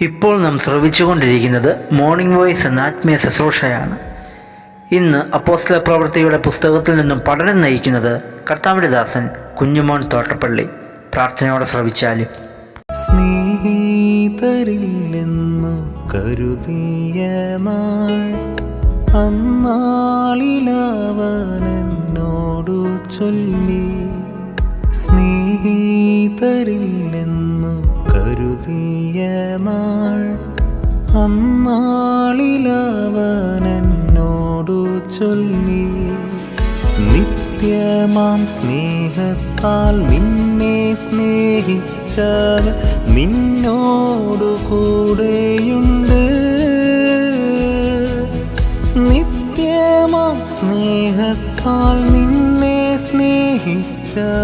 ഇപ്പോൾ നാം ശ്രവിച്ചുകൊണ്ടിരിക്കുന്നത് morning voice എന്ന ആത്മീയ ശുശ്രൂഷയാണ്. ഇന്ന് അപ്പോസ്തല പ്രവൃത്തിയുടെ പുസ്തകത്തിൽ നിന്നും പഠനം നയിക്കുന്നത് കർത്താവിന്റെ കുഞ്ഞുമോൻ തോട്ടപ്പള്ളി. പ്രാർത്ഥനയോടെ ശ്രവിച്ചാലും. സ്നേഹിതരിൽ നിന്നു കരുതിയ നാൾ അന്നാളിലവനെന്നോടു ചൊല്ലി. സ്നേഹിതരിൽ നിന്നു കരുതിയ നാൾ ചൊല്ലി. നിത്യമാം സ്നേഹത്താൽ നിന്നെ സ്നേഹിച്ചാൽ നിന്നോടു കൂടെയുണ്ട്. നിത്യമാം സ്നേഹത്താൽ നിന്നെ സ്നേഹിച്ചാൽ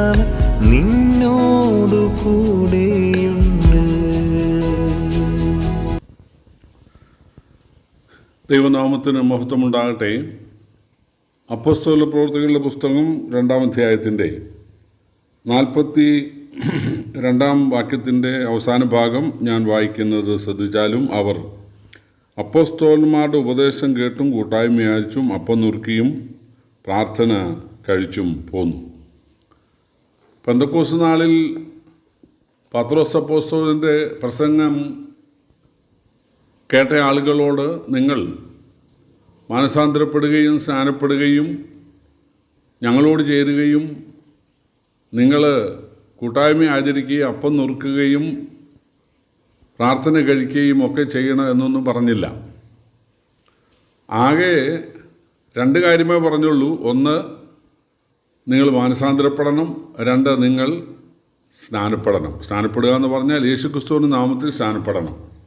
ദൈവനാമത്തിന് മഹത്വമുണ്ടാകട്ടെ. അപ്പസ്തോല പ്രവർത്തകരുടെ പുസ്തകം രണ്ടാം അധ്യായത്തിന്റെ നാൽപ്പത്തി രണ്ടാം വാക്യത്തിന്റെ അവസാന ഭാഗം ഞാൻ വായിക്കുന്നത് ശ്രദ്ധിച്ചാലും അവർ അപ്പസ്തോലന്മാരുടെ ഉപദേശം കേട്ടും കൂട്ടായ്മയായിരിച്ചും അപ്പം നുറുക്കിയും പ്രാർത്ഥന കഴിച്ചും പോന്നു. പന്തക്കോസ് നാളിൽ പത്രോസ് അപ്പോസ്തോലിന്റെ പ്രസംഗം കേട്ട ആളുകളോട് നിങ്ങൾ മാനസാന്തരപ്പെടുകയും സ്നാനപ്പെടുകയും ഞങ്ങളോട് ചേരുകയും നിങ്ങൾ കൂട്ടായ്മ ആചരിക്കുകയും അപ്പം നുറുക്കുകയും പ്രാർത്ഥന കഴിക്കുകയും ഒക്കെ ചെയ്യണം എന്നൊന്നും പറഞ്ഞില്ല. ആകെ രണ്ട് കാര്യമേ പറഞ്ഞുള്ളൂ. ഒന്ന് നിങ്ങൾ മാനസാന്തരപ്പെടണം. രണ്ട് നിങ്ങൾ സ്നാനപ്പെടണം. സ്നാനപ്പെടുക എന്ന് പറഞ്ഞാൽ യേശു ക്രിസ്തുവിന്റെ നാമത്തിൽ സ്നാനപ്പെടണം.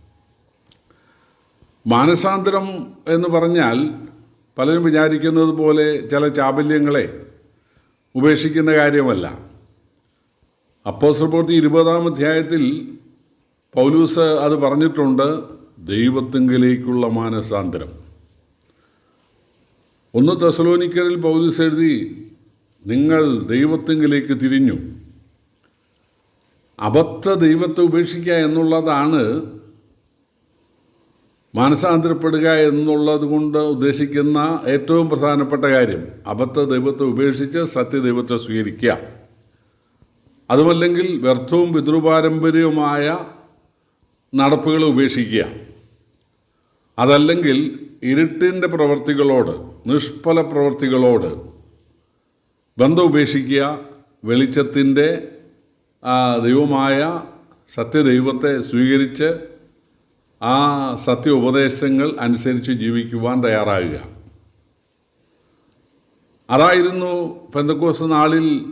മാനസാന്തരം എന്ന് പറഞ്ഞാൽ പലരും വിചാരിക്കുന്നത് പോലെ ചില ചാബല്യങ്ങളെ ഉപേക്ഷിക്കുന്ന കാര്യമല്ല. അപ്പോസ്തലപ്രവൃത്തി ഇരുപതാം അധ്യായത്തിൽ പൗലൂസ് അത് പറഞ്ഞിട്ടുണ്ട് ദൈവത്തിങ്കിലേക്കുള്ള മാനസാന്തരം. ഒന്ന് തെസലോനിക്കറിൽ പൗലൂസ് എഴുതി നിങ്ങൾ ദൈവത്തിങ്കിലേക്ക് തിരിഞ്ഞു. അബദ്ധ ദൈവത്തെ ഉപേക്ഷിക്കുക എന്നുള്ളതാണ് മാനസാന്തരപ്പെടുക എന്നുള്ളത് കൊണ്ട് ഉദ്ദേശിക്കുന്ന ഏറ്റവും പ്രധാനപ്പെട്ട കാര്യം അബദ്ധ ദൈവത്തെ ഉപേക്ഷിച്ച് സത്യദൈവത്തെ സ്വീകരിക്കുക. അതുമല്ലെങ്കിൽ വ്യർത്ഥവും പിതൃപാരമ്പര്യവുമായ നടപ്പുകൾ ഉപേക്ഷിക്കുക. അതല്ലെങ്കിൽ ഇരുട്ടിന്റെ പ്രവർത്തികളോട് നിഷ്ഫല പ്രവർത്തികളോട് ബന്ധം ഉപേക്ഷിക്കുക. വെളിച്ചത്തിന്റെ ദൈവമായ സത്യദൈവത്തെ സ്വീകരിച്ച് ആ സത്യ ഉപദേശങ്ങൾ അനുസരിച്ച് ജീവിക്കുവാൻ തയ്യാറാകുക അതായിരുന്നു പെന്തക്കോസ് നാളിൽ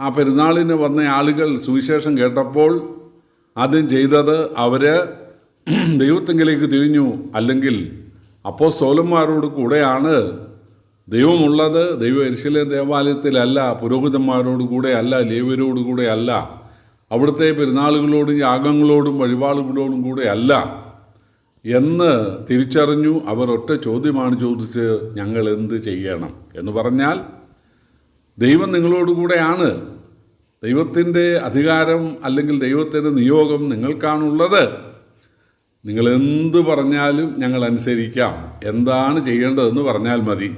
ആ പെരുന്നാളിന് വന്ന ആളുകൾ സുവിശേഷം കേട്ടപ്പോൾ ആദ്യം ചെയ്തത് അവർ ദൈവത്തെങ്കിലേക്ക് തിരിഞ്ഞു. അല്ലെങ്കിൽ അപ്പോൾ സോലന്മാരോട് കൂടെയാണ് ദൈവമുള്ളത്. ദൈവ ദേവാലയത്തിലല്ല പുരോഹിതന്മാരോട് കൂടെ അല്ല ലേവരോട് കൂടെ അല്ല അവിടുത്തെ പെരുന്നാളുകളോടും യാഗങ്ങളോടും വഴിപാടുകളോടും കൂടെ അല്ല എന്ന് തിരിച്ചറിഞ്ഞു അവർ ഒറ്റ ചോദ്യമാണ് ചോദിച്ച് ഞങ്ങൾ എന്ത് ചെയ്യണം എന്ന് പറഞ്ഞാൽ ദൈവം നിങ്ങളോടുകൂടെയാണ്. ദൈവത്തിന്റെ അധികാരം അല്ലെങ്കിൽ ദൈവത്തിന്റെ നിയോഗം നിങ്ങൾക്കാണുള്ളത്. നിങ്ങൾ എന്ത് പറഞ്ഞാലും ഞങ്ങൾ അനുസരിക്കാം. എന്താണ് ചെയ്യേണ്ടതെന്ന് പറഞ്ഞാൽ മതി.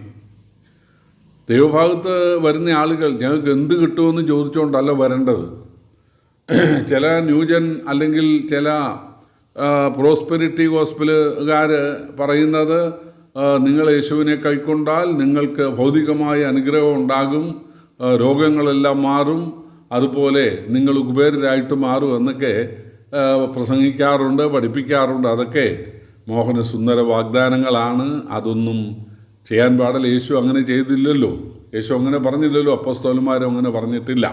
ദൈവഭാഗത്ത് വരുന്ന ആളുകൾ ഞങ്ങൾക്ക് എന്ത് കിട്ടുമെന്ന് ചോദിച്ചുകൊണ്ടല്ല വരേണ്ടത്. ചില ന്യൂജൻ അല്ലെങ്കിൽ ചില പ്രോസ്പെരിറ്റി ഹോസ്പിറ്റലുകാർ പറയുന്നത് നിങ്ങൾ യേശുവിനെ കൈക്കൊണ്ടാൽ നിങ്ങൾക്ക് ഭൗതികമായ അനുഗ്രഹം ഉണ്ടാകും രോഗങ്ങളെല്ലാം മാറും അതുപോലെ നിങ്ങൾ കുബേരരായിട്ട് മാറും എന്നൊക്കെ പ്രസംഗിക്കാറുണ്ട് പഠിപ്പിക്കാറുണ്ട്. അതൊക്കെ മോഹന സുന്ദര വാഗ്ദാനങ്ങളാണ്. അതൊന്നും ചെയ്യാൻ പാടില്ല. യേശു അങ്ങനെ ചെയ്തില്ലല്ലോ. യേശു അങ്ങനെ പറഞ്ഞില്ലല്ലോ. അപ്പസ്തോലന്മാരും അങ്ങനെ പറഞ്ഞിട്ടില്ല.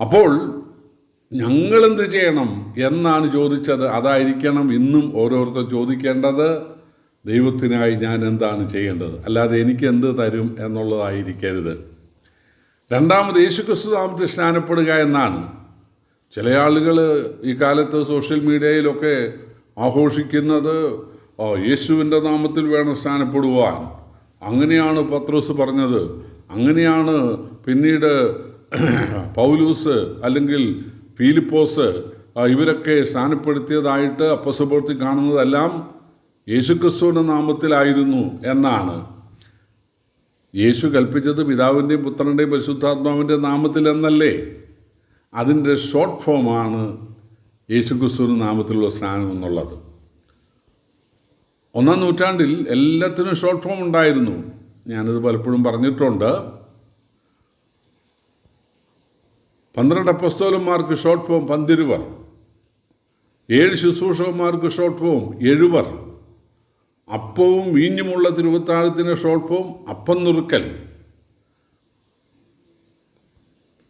അപ്പോൾ ഞങ്ങളെന്ത് ചെയ്യണം എന്നാണ് ചോദിച്ചത്. അതായിരിക്കണം ഇന്നും ഓരോരുത്തർ ചോദിക്കേണ്ടത്. ദൈവത്തിനായി ഞാൻ എന്താണ് ചെയ്യേണ്ടത്? അല്ലാതെ എനിക്ക് എന്ത് തരും എന്നുള്ളതായിരിക്കരുത്. രണ്ടാമത് യേശുക്രിസ്തു നാമത്തിൽ സ്നാനപ്പെടുക എന്നാണ്. ചില ആളുകൾ ഈ കാലത്ത് സോഷ്യൽ മീഡിയയിലൊക്കെ ആഘോഷിക്കുന്നത് ഓ യേശുവിന്റെ നാമത്തിൽ വേണം സ്നാനപ്പെടുവാൻ അങ്ങനെയാണ് പത്രോസ് പറഞ്ഞത്. അങ്ങനെയാണ് പിന്നീട് പൗലൂസ് അല്ലെങ്കിൽ ഫീലിപ്പോസ് ഇവരൊക്കെ സ്ഥാനപ്പെടുത്തിയതായിട്ട് അപ്പസപ്പുറത്തി കാണുന്നതെല്ലാം യേശുക്രിസ്തുവിന്റെ നാമത്തിലായിരുന്നു എന്നാണ്. യേശു കൽപ്പിച്ചത് പിതാവിന്റെയും പുത്രന്റെയും പരിശുദ്ധാത്മാവിന്റെ നാമത്തിൽ എന്നല്ലേ അതിന്റെ ഷോർട്ട് ഫോമാണ് യേശുക്രിസ്തുവിന്റെ നാമത്തിലുള്ള സ്നാനം എന്നുള്ളത്. ഒന്നാം നൂറ്റാണ്ടിൽ എല്ലാത്തിനും ഷോർട്ട് ഫോം ഉണ്ടായിരുന്നു. ഞാനത് പലപ്പോഴും പറഞ്ഞിട്ടുണ്ട്. പന്ത്രണ്ട് അപ്പസ്തോലന്മാർക്ക് ഷോർട്ട് ഫോം പന്തിരുവർ. ഏഴ് ശുശ്രൂഷകന്മാർക്ക് ഷോർട്ട് ഫോം എഴുവർ. അപ്പവും വീഞ്ഞുമുള്ള തിരുവത്താഴത്തിന് ഷോർട്ട് ഫോം അപ്പം നുറുക്കൽ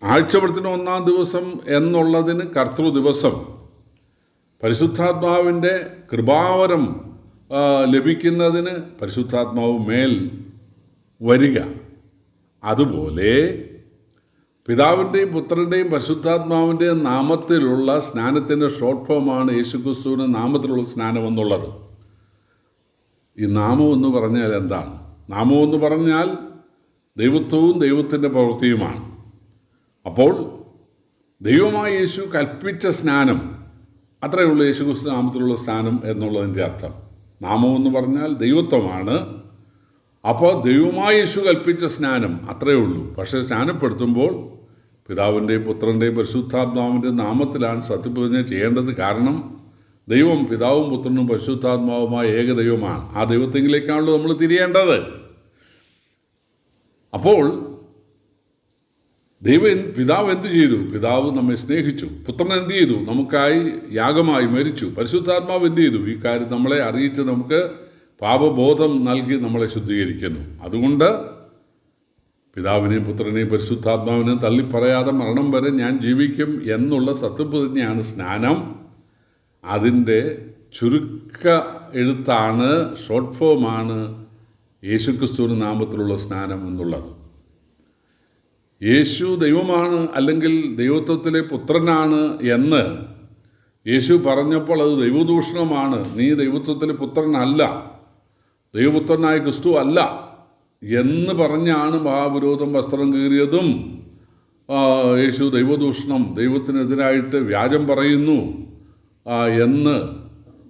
ആഴ്ചവൃത്തിന് ഒന്നാം ദിവസം എന്നുള്ളതിന് കർത്തൃ ദിവസം. പരിശുദ്ധാത്മാവിന്റെ കൃപാവരം ലഭിക്കുന്നതിന് പരിശുദ്ധാത്മാവ് മേൽ വരിക. അതുപോലെ പിതാവിന്റെയും പുത്രന്റെയും പരിശുദ്ധാത്മാവിന്റെയും നാമത്തിലുള്ള സ്നാനത്തിന്റെ ഷോർട്ട് ഫോമാണ് യേശുക്രിസ്തുവിന്റെ നാമത്തിലുള്ള സ്നാനം എന്നുള്ളത്. ഈ നാമം എന്ന് പറഞ്ഞാൽ എന്താണ്? നാമം എന്ന് പറഞ്ഞാൽ ദൈവത്വവും ദൈവത്തിന്റെ പ്രവൃത്തിയുമാണ്. അപ്പോൾ ദൈവമായ യേശു കൽപ്പിച്ച സ്നാനം അത്രയേ ഉള്ളൂ യേശുക്രിസ്തു നാമത്തിലുള്ള സ്നാനം എന്നുള്ളതിന്റെ അർത്ഥം. നാമം എന്ന് പറഞ്ഞാൽ ദൈവത്വമാണ്. അപ്പോൾ ദൈവമായ യേശു കൽപ്പിച്ച സ്നാനം അത്രയേ ഉള്ളൂ. പക്ഷേ സ്നാനപ്പെടുത്തുമ്പോൾ പിതാവിന്റെയും പുത്രന്റെയും പരിശുദ്ധാത്മാവിന്റെ നാമത്തിലാണ് സത്യപ്രതിജ്ഞ ചെയ്യേണ്ടത്. കാരണം ദൈവം പിതാവും പുത്രനും പരിശുദ്ധാത്മാവുമായ ഏക ദൈവമാണ്. ആ ദൈവത്തെങ്കിലേക്കാണല്ലോ നമ്മൾ തിരിയേണ്ടത്. അപ്പോൾ ദൈവം പിതാവ് എന്ത് ചെയ്തു? പിതാവ് നമ്മെ സ്നേഹിച്ചു. പുത്രൻ എന്ത് ചെയ്തു? നമുക്കായി യാഗമായി മരിച്ചു. പരിശുദ്ധാത്മാവ് എന്ത് ചെയ്തു? ഈ കാര്യം നമ്മളെ അറിയിച്ച് നമുക്ക് പാപബോധം നൽകി നമ്മളെ ശുദ്ധീകരിക്കുന്നു. അതുകൊണ്ട് പിതാവിനെയും പുത്രനെയും പരിശുദ്ധാത്മാവിനെയും തള്ളിപ്പറയാതെ മരണം വരെ ഞാൻ ജീവിക്കും എന്നുള്ള സത്യപ്രതിജ്ഞയാണ് സ്നാനം. അതിന്റെ ചുരുക്ക എഴുത്താണ് ഷോർട്ട് ഫോമാണ് യേശുക്രിസ്തുവിന് നാമത്തിലുള്ള സ്നാനം എന്നുള്ളത്. യേശു ദൈവമാണ് അല്ലെങ്കിൽ ദൈവത്വത്തിലെ പുത്രനാണ് എന്ന് യേശു പറഞ്ഞപ്പോൾ അത് ദൈവദൂഷണമാണ്. നീ ദൈവത്വത്തിലെ പുത്രനല്ല. ദൈവപുത്രനായ ക്രിസ്തു അല്ല എന്ന് പറഞ്ഞാണ് മഹാവിരോധം വസ്ത്രം കീറിയതും യേശു ദൈവദൂഷണം ദൈവത്തിനെതിരായിട്ട് വ്യാജം പറയുന്നു എന്ന്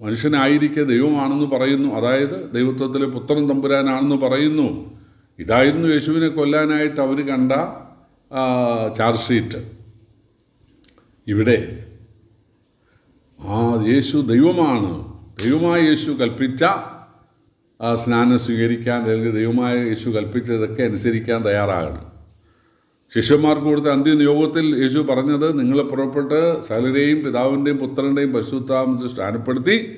മനുഷ്യനായിരിക്കെ ദൈവമാണെന്ന് പറയുന്നു. അതായത് ദൈവത്വത്തിലെ പുത്രൻ തമ്പുരാനാണെന്ന് പറയുന്നു. ഇതായിരുന്നു യേശുവിനെ കൊല്ലാനായിട്ട് അവർ കണ്ട ചാർജ് ഷീറ്റ്. ഇവിടെ ആ യേശു ദൈവമാണ്. ദൈവമായ യേശു കൽപ്പിച്ച സ്നാനം സ്വീകരിക്കാൻ അല്ലെങ്കിൽ ദൈവമായ യേശു കൽപ്പിച്ചതൊക്കെ അനുസരിക്കാൻ തയ്യാറാകണം. ശിഷ്യന്മാർക്ക് കൊടുത്ത അന്ത്യ നിയോഗത്തിൽ യേശു പറഞ്ഞത് നിങ്ങൾ പുറപ്പെട്ട് സകലരെയും പിതാവിന്റെയും പുത്രന്റെയും പരിശുദ്ധാമത്തെ സ്ഥാനപ്പെടുത്തി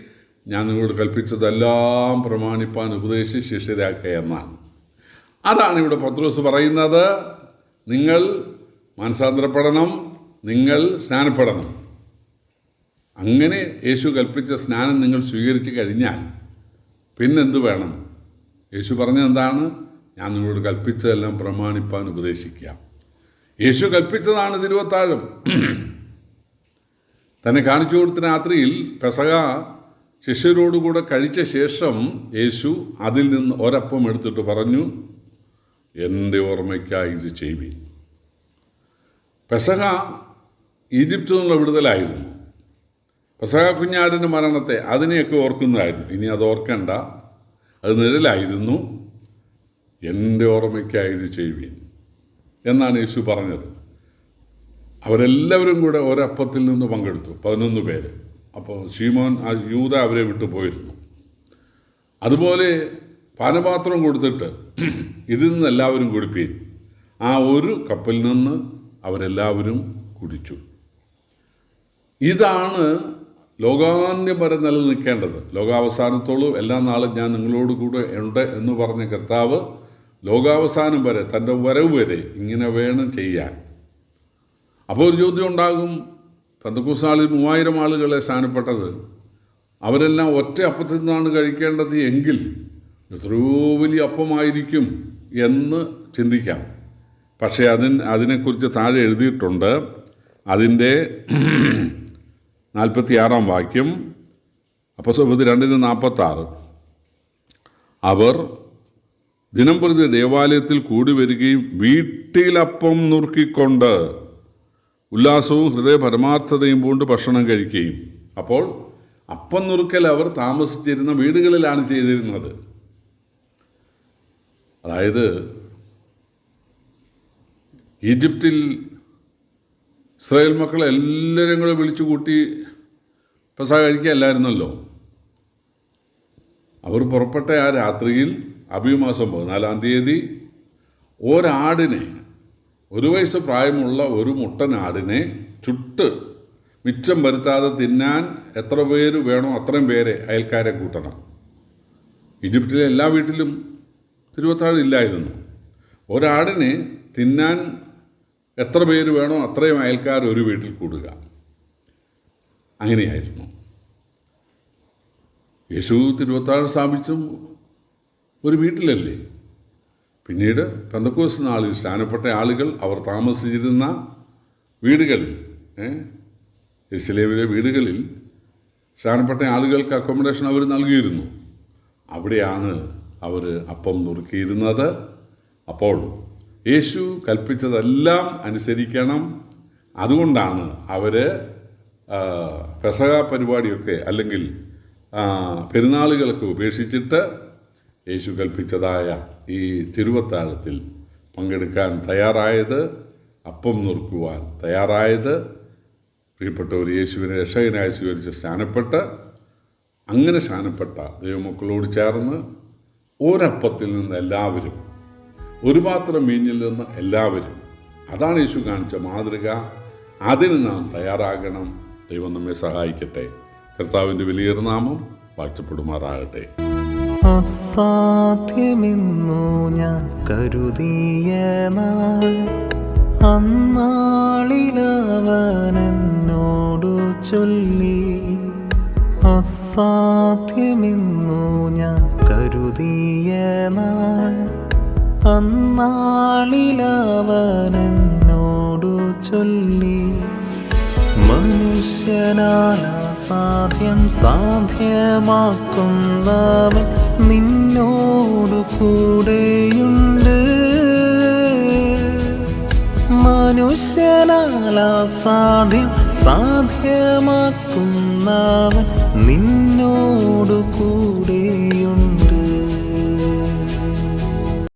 ഞാൻ നിങ്ങളോട് കൽപ്പിച്ചതെല്ലാം പ്രമാണിപ്പാൻ ഉപദേശിച്ച് ശിഷ്യരാക്കുക എന്നാണ്. അതാണ് ഇവിടെ പത്രോസ് പറയുന്നത്. നിങ്ങൾ മനസാന്തരപ്പെടണം നിങ്ങൾ സ്നാനപ്പെടണം. അങ്ങനെ യേശു കൽപ്പിച്ച സ്നാനം നിങ്ങൾ സ്വീകരിച്ചു കഴിഞ്ഞാൽ പിന്നെന്ത് വേണം? യേശു പറഞ്ഞെന്താണ് ഞാൻ നിങ്ങളോട് കൽപ്പിച്ചതെല്ലാം പ്രമാണിപ്പാൻ ഉപദേശിക്കുക. യേശു കൽപ്പിച്ചതാണ് തിരുവത്താഴം. തന്നെ കാണിച്ചു കൊടുത്ത രാത്രിയിൽ പെസക ശിഷ്യരോടുകൂടെ കഴിച്ച ശേഷം യേശു അതിൽ നിന്ന് ഒരപ്പം എടുത്തിട്ട് പറഞ്ഞു എന്റെ ഓർമ്മയ്ക്കായി ഇത് ചെയ്യുവിൻ പെസക ഈജിപ്തിൽ നിന്നുള്ള വിടുതലായിരുന്നു. പെസക കുഞ്ഞാടിന്റെ മരണത്തെ അതിനെയൊക്കെ ഓർക്കുന്നതായിരുന്നു. ഇനി അത് ഓർക്കണ്ട. അത് നിഴലായിരുന്നു. എന്റെ ഓർമ്മയ്ക്കായി ഇത് ചെയ്യുവിൻ എന്നാണ് യേശു പറഞ്ഞത്. അവരെല്ലാവരും കൂടെ ഒരപ്പത്തിൽ നിന്ന് പങ്കെടുത്തു പതിനൊന്ന് പേര്. അപ്പോൾ ശീമോൻ ആ യൂത അവരെ വിട്ടു പോയിരുന്നു. അതുപോലെ പാനപാത്രം കൊടുത്തിട്ട് ഇതിൽ നിന്ന് എല്ലാവരും കുടിപ്പീൻ. ആ ഒരു കപ്പിൽ നിന്ന് അവരെല്ലാവരും കുടിച്ചു. ഇതാണ് ലോകാന്യം വരെ നിലനിൽക്കേണ്ടത്. ലോകാവസാനത്തോളം. എല്ലാ നാളും ഞാൻ നിങ്ങളോട് കൂടെ ഉണ്ട് എന്ന് പറഞ്ഞ കർത്താവ് ലോകാവസാനം വരെ തന്റെ വരവ് വരെ ഇങ്ങനെ വേണം ചെയ്യാൻ. അപ്പോൾ ഒരു ചോദ്യം ഉണ്ടാകും. പന്തക്കൂസാളിൽ മൂവായിരം ആളുകളെ സ്ഥാനപ്പെട്ടത്. അവരെല്ലാം ഒറ്റ അപ്പത്തിൽ നിന്നാണ് കഴിക്കേണ്ടത് എങ്കിൽ എത്രയോ വലിയ അപ്പമായിരിക്കും എന്ന് ചിന്തിക്കാം. പക്ഷേ അതിന് അതിനെക്കുറിച്ച് താഴെ എഴുതിയിട്ടുണ്ട്. അതിന്റെ നാൽപ്പത്തിയാറാം വാക്യം അപ്പസ്വപതി രണ്ടിന് നാൽപ്പത്താറ്. അവർ ദിനം പ്രതി ദേവാലയത്തിൽ കൂടി വരികയും വീട്ടിലപ്പം നുറുക്കിക്കൊണ്ട് ഉല്ലാസവും ഹൃദയ പരമാർത്ഥതയും പൂണ്ട് ഭക്ഷണം കഴിക്കുകയും. അപ്പോൾ അപ്പം നുറുക്കൽ അവർ താമസിച്ചിരുന്ന വീടുകളിലാണ് ചെയ്തിരുന്നത്. അതായത് ഈജിപ്തിൽ ഇസ്രായേൽ മക്കളെ എല്ലാവരും കൂടെ വിളിച്ചു കൂട്ടി പെസഹ കഴിക്കുകയല്ലായിരുന്നല്ലോ അവർ പുറപ്പെട്ട ആ രാത്രിയിൽ അഭിമാസം പതിനാലാം തീയതി ഒരാടിനെ ഒരു വയസ്സ് പ്രായമുള്ള ഒരു മുട്ടനാടിനെ ചുട്ട് മിച്ചം വരുത്താതെ തിന്നാൻ എത്ര പേര് വേണോ അത്രയും പേരെ അയൽക്കാരെ കൂട്ടണം. ഈജിപ്തിലെ എല്ലാ വീട്ടിലും തിരുവത്താഴ് ഇല്ലായിരുന്നു. ഒരാടിനെ തിന്നാൻ എത്ര പേര് വേണോ അത്രയും അയൽക്കാർ ഒരു വീട്ടിൽ കൂടുക. അങ്ങനെയായിരുന്നു. യേശു തിരുവത്താഴ് സ്ഥാപിച്ചും ഒരു വീട്ടിലല്ലേ? പിന്നീട് പെന്തക്കോസ് നാളിൽ സ്നാനപ്പെട്ട ആളുകൾ അവർ താമസിച്ചിരുന്ന വീടുകളിൽ ഇസ്ലേവിലെ വീടുകളിൽ സ്നാനപ്പെട്ട ആളുകൾക്ക് അക്കോമഡേഷൻ അവർ നൽകിയിരുന്നു. അവിടെയാണ് അവർ അപ്പം നുറുക്കിയിരുന്നത്. അപ്പോൾ യേശു കൽപ്പിച്ചതെല്ലാം അനുസരിക്കണം. അതുകൊണ്ടാണ് അവർ പെസക പരിപാടിയൊക്കെ അല്ലെങ്കിൽ പെരുന്നാളുകളൊക്കെ ഉപേക്ഷിച്ചിട്ട് യേശു കൽപ്പിച്ചതായ ഈ തിരുവത്താഴത്തിൽ പങ്കെടുക്കാൻ തയ്യാറായത് അപ്പം നുറുക്കുവാൻ തയ്യാറായത് പ്രിയപ്പെട്ടവർ യേശുവിനെ രക്ഷകനായി സ്വീകരിച്ച് സ്നാനപ്പെട്ട് അങ്ങനെ സ്നാനപ്പെട്ട ദൈവമക്കളോട് ചേർന്ന് ഒരപ്പത്തിൽ നിന്ന് എല്ലാവരും ഒരു പാത്രം മീനിൽ നിന്ന് എല്ലാവരും അതാണ് യേശു കാണിച്ച മാതൃക. അതിന് നാം തയ്യാറാകണം. ദൈവം നമ്മെ സഹായിക്കട്ടെ. കർത്താവിന്റെ വലിയൊരു നാമം വാഴ്ചപ്പെടുമാറാകട്ടെ അസാധ്യമെന്നു ഞാൻ കരുതിയ നാൾ ചൊല്ലി. അസാധ്യമെന്നു ഞാൻ കരുതിയ ചൊല്ലി. മനുഷ്യനാൽ സാധ്യം സാധ്യമാക്കുന്നവൻ നിന്നോടു കൂടെയുണ്ട്. മനുഷ്യനാൽ സാധ്യം സാധ്യമാക്കുന്നവൻ നിന്നോടു കൂടെ